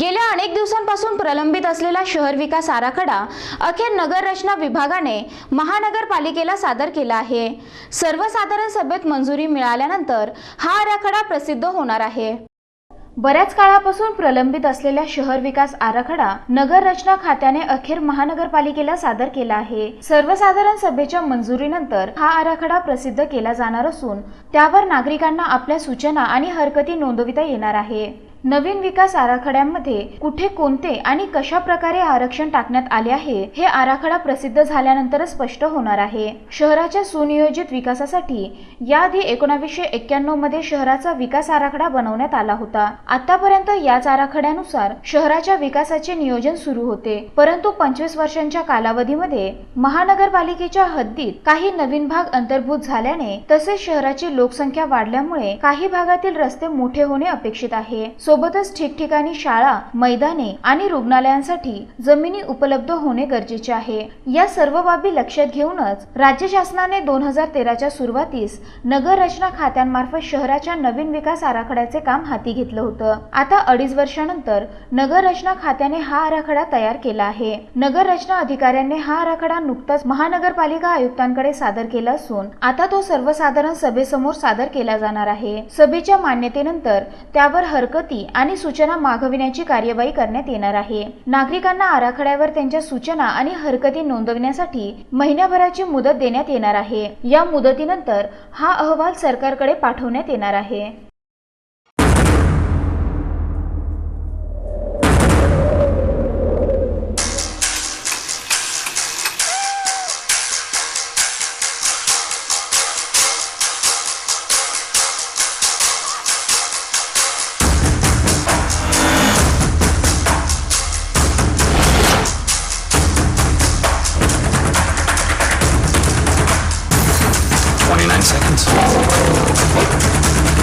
गेल्या अनेक दिवसांपासून प्रलंबित असलेला शहर विकास आराखडा अखेर नगर रचना विभागाने महानगरपालिकेला सादर केला आहे. सर्वसाधारण सभेत मंजुरी मिळाल्यानंतर हा आराखडा प्रसिद्ध होणार आहे. बऱ्याच काळापासून प्रलंबित असलेल्या शहर विकास आराखडा नगर रचना खात्याने अखेर महानगरपालिकेला सादर केला आहे. सर्वसाधारण सभेच्या मंजुरीनंतर हा आराखडा प्रसिद्ध केला जाणार असून त्यावर नागरिकांना आपल्या सूचना आणि हरकती नोंदविता येणार आहे. नवीन विकास आराखड्यांमध्ये कुठे कोणते आणि कशा प्रकारे आरक्षण टाकण्यात आले आहे हे आराखडा प्रसिद्ध झाल्यानंतरच स्पष्ट होणार आहे. शहराच्या सुनियोजित विकासासाठी याआधी एकोणावीसशे एक्क्याण्णवमध्ये शहराचा विकास आराखडा बनवण्यात आला होता. आतापर्यंत याच आराखड्यानुसार शहराच्या विकासाचे नियोजन सुरू होते. परंतु पंचवीस वर्षांच्या कालावधीमध्ये महानगरपालिकेच्या हद्दीत काही नवीन भाग अंतर्भूत झाल्याने तसेच शहराची लोकसंख्या वाढल्यामुळे काही भागातील रस्ते मोठे होणे अपेक्षित आहे. सोबतच ठिकठिकाणी शाळा मैदाने आणि रुग्णालयांसाठी जमिनी उपलब्ध होणे गरजेचे आहे. या सर्व बाबी लक्षात घेऊनच राज्य शासनाने दोन हजार तेराच्या सुरुवातीस नगर रचना खात्यांमार्फत शहराच्या नवीन विकास आराखड्याचे काम हाती घेतलं होतं. आता अडीच वर्षानंतर नगर रचना खात्याने हा आराखडा तयार केला आहे. नगर रचना अधिकाऱ्यांनी हा आराखडा नुकताच महानगरपालिका आयुक्तांकडे सादर केला असून आता तो सर्वसाधारण सभेसमोर सादर केला जाणार आहे. सभेच्या मान्यतेनंतर त्यावर हरकती आणि सूचना मागविण्याची कार्यवाही करण्यात येणार आहे. नागरिकांना आराखड्यावर त्यांच्या सूचना आणि हरकती नोंदवण्यासाठी महिन्याभराची मुदत देण्यात येणार आहे. या मुदतीनंतर हा अहवाल सरकारकडे पाठवण्यात येणार आहे. 29 seconds.